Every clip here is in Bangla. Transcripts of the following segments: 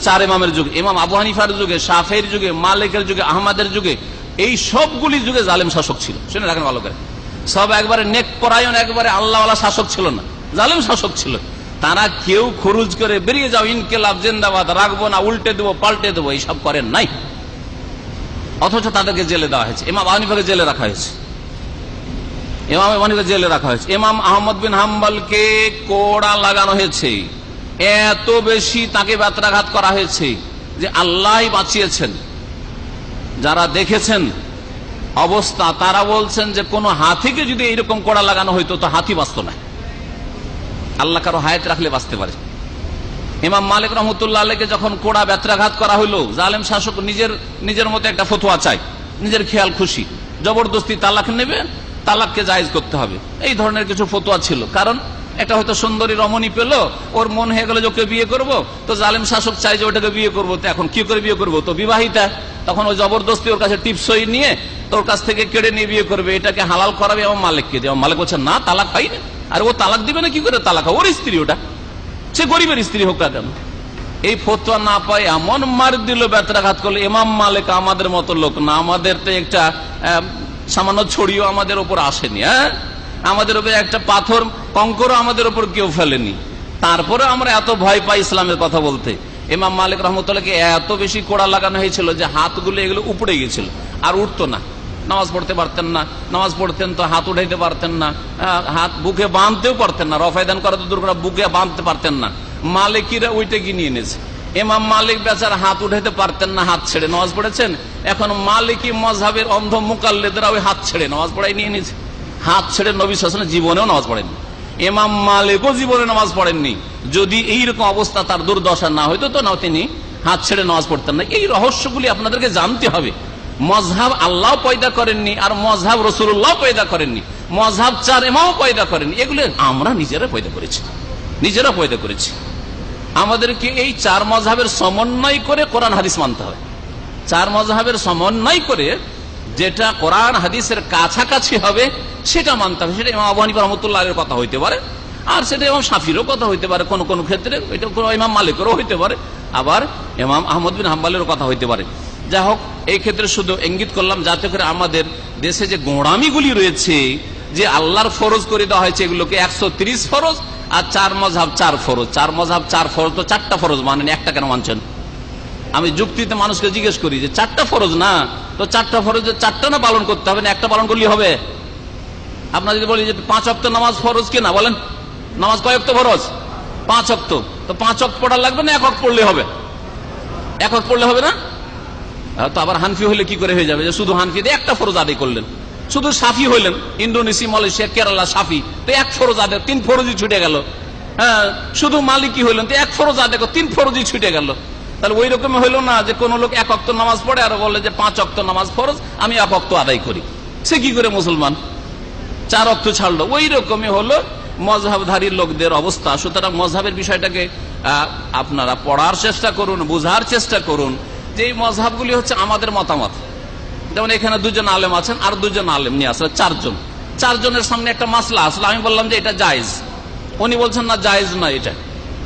চার ইমামের যুগে, ইমাম আবু হানিফার যুগে শাফের যুগে, মালিকের যুগে, আহমদের যুগে, এই সবগুলি যুগে জালেম শাসক ছিল। শুনে রাখেন ভালো করে। সব একবারে নেক পরায়ণ, একবারে আল্লাহওয়ালা শাসক ছিল না। জালেম শাসক ছিল। তারা কেউ খরুজ করে, বেরিয়ে যাও, ইনকেলাব, জিন্দাবাদ, রাখব না, উল্টে দেবো, পাল্টে দেবো এইসব করেন নাই। অথচ তাদেরকে জেলে দেওয়া হয়েছে। ইমাম আহনিফাকে জেলে রাখা হয়েছে। ইমাম আহনিফাকে জেলে রাখা হয়েছে। ইমাম আহমদ বিন হাম্বলকে কোড়া লাগানো হয়েছে। এত বেশি তাকে ব্যত্রাঘাত করা হয়েছে যে আল্লাহ বাঁচিয়েছেন। যারা দেখেছেন অবস্থা, তারা বলছেন যে কোন হাতিকে যদি এইরকম কোড়া লাগানো হইতো, তো হাতি বাঁচত না। আল্লাহ কারও হায়াত রাখলে বাঁচতে পারে। ইমাম মালিক রহমতুল্লাহ আলীকে যখন কোড়া ব্যত্রাঘাত করা হইল, জালেম শাসক নিজের নিজের মতো একটা ফতুয়া চাই নিজের খেয়াল খুশি, জবরদস্তি তালাক নেবে, তালাককে জায়েজ করতে হবে। এই ধরনের কিছু ফতুয়া ছিল। কারণ একটা হয়তো সুন্দরী রমণী পেল, ওর মন হয়ে গেল যে ওকে বিয়ে করব। তো জালেম শাসক চাই যে ওটাকে বিয়ে করব। তো এখন কি করে বিয়ে করব? তো বিবাহিতা। তখন ওই জবরদস্তি ওর কাছে টিপসই নিয়ে তোর কাছ থেকে কেড়ে নিয়ে বিয়ে করবে। এটাকে হালাল করাবে এবং মালিককে দিয়ে। মালিক বলছে, না, তালাক হয়নি আর ও তালাক দিবে না, কি করে তালাক ওর স্ত্রী ওটা। সে গরিবের স্ত্রী হোক কেন। এই ফতোয়া না পায় এমন মার দিল ব্যত্রাঘাত করল। ইমাম মালিক আমাদের মতো লোক না। আমাদের তো একটা সামান্য ছড়িও আমাদের ওপর আসেনি হ্যাঁ? আমাদের উপরে একটা পাথর, কঙ্করও আমাদের উপর কেউ ফেলেনি। তারপরে আমরা এত ভয় পাই ইসলামের কথা বলতে। ইমাম মালিক রহমতুল্লাহকে এত বেশি কোড়া লাগানো হয়েছিল যে হাতগুলো এগুলো উপড়ে গেছিল, আর উঠতো না। নামাজ পড়তে পারতেন না, নামাজ পড়তেন তো হাত উঠাইতে পারতেন না হাত বুকে বাঁধতেও পারতেন না রফায়দান করা তো দূর করা বুকে বাঁধতে পারতেন না। মালিকিরা ওইটা কিনে এনেছে। এমাম মালিক বেচার হাত উঠাইতে পারতেন না, হাত ছেড়ে। নামাজ পড়েছেন? এখন মালিকি মজাবের অন্ধ মুকাল্লেদরা ওই হাত ছেড়ে নামাজ পড়াই নিয়ে নিয়েছে হাত ছেড়ে নবী শাসনে জীবনেও নামাজ পড়েননি। এমাম মালিকও জীবনে নামাজ পড়েননি। যদি এইরকম অবস্থা তার দুর্দশা না হইতো, তো না তিনি হাত ছেড়ে নামাজ পড়তেন না। এই রহস্যগুলি আপনাদেরকে জানতে হবে। মজহাব আল্লাহ পয়দা করেননি আর মজহাব রসুল্লাহ পয়দা করেননি। মজহাব চার এমাও পয়দা করেননি। এগুলো আমরা নিজেরা পয়দা করেছি। নিজেরা পয়দা করেছি। আমাদেরকে এই চার মজহাবের সমন্বয় করে কোরআন হাদিস মানতে হবে। চার মজহাবের সমন্বয় করে যেটা কোরআন হাদিসের কাছাকাছি হবে, সেটা মানতে হবে। সেটা ইমাম আবু হানিফা কথা হইতে পারে, আর সেটা ইমাম শাফিরও কথা হইতে পারে, কোন কোন ক্ষেত্রে। ইমাম মালিকেরও হইতে পারে, আবার ইমাম আহমদ বিন হাম্বালেরও কথা হইতে পারে। যাই হোক, এই ক্ষেত্রে শুধু ইঙ্গিত করলাম, যাতে করে আমাদের দেশে যে গোড়ামিগুলি রয়েছে, যে আল্লাহর ফরজ করে দেওয়া হয়েছে, এগুলোকে একশো ফরজ আর চার মজাব চার ফরজ। চার মজাব চার ফরজ তো চারটা ফরজ, মানেন একটা কেন মানছেন। আমি যুক্তিতে মানুষকে জিজ্ঞেস করি যে চারটা ফরজ না? তো চারটা ফরজ, চারটা না পালন করতে হবে না? একটা পালন করলেই হবে। আপনার যদি বলি যে পাঁচ অক্ত নামাজ ফরজ কি না বলেন। নামাজ কয় অক্ত ফরজ? পাঁচ অক্ত। তো পাঁচ অক্ত পড়া লাগবে না? এক অক্ত পড়লে হবে। এক অক্ত পড়লে হবে না? তো আবার হানফি হলে কি করে হয়ে যাবে? যে শুধু হানফি দিয়ে একটা ফরজ আদায় করলেন। শুধু সাফি হইলেন। ইন্দোনেশিয়া মালয়েশিয়া, কেরালা, সাফি। তো এক ফরজ আদায়, তিন ফরজই ছুটে গেল। হ্যাঁ শুধু মালিকি হইলেন। তো এক ফরজ আদায় তিন ফরজই ছুটে গেল। তাহলে ওই রকম হইল না যে কোন লোক এক অক্ত নামাজ পড়ে আর বলে যে পাঁচ অক্ত নামাজ ফরজ, আমি এক অক্ত আদায় করি। সে কি করে মুসলমান? চার অক্ত ছাড়লো। ওই রকমই হলো মজহাবধারী লোকদের অবস্থা। সুতরাং মজহাবের বিষয়টাকে আপনারা পড়ার চেষ্টা করুন, বোঝার চেষ্টা করুন যে এই মজহাবগুলি হচ্ছে আমাদের মতামত। যেমন এখানে দুজন আলেম আছেন আর দুজন আলেম নিয়ে আসলে চারজন। চারজনের সামনে একটা মাসলা আসলে। আমি বললাম যে এটা জায়েজ। উনি বলছেন, না, জায়েজ না এটা।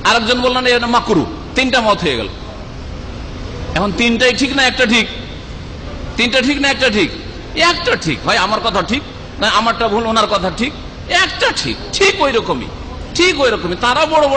আরেকজন বললেন, এটা মাকরু। তিনটা মত হয়ে গেল। এখন তিনটাই ঠিক না একটা ঠিক? তিনটা ঠিক না একটা ঠিক? একটা ঠিক। হয় আমার কথা ঠিক না আমারটা ভুল, ওনার কথা ঠিক? একটা ঠিক। ঠিক ওই রকমই ঠিক ওই রকমই তারা বড় বড়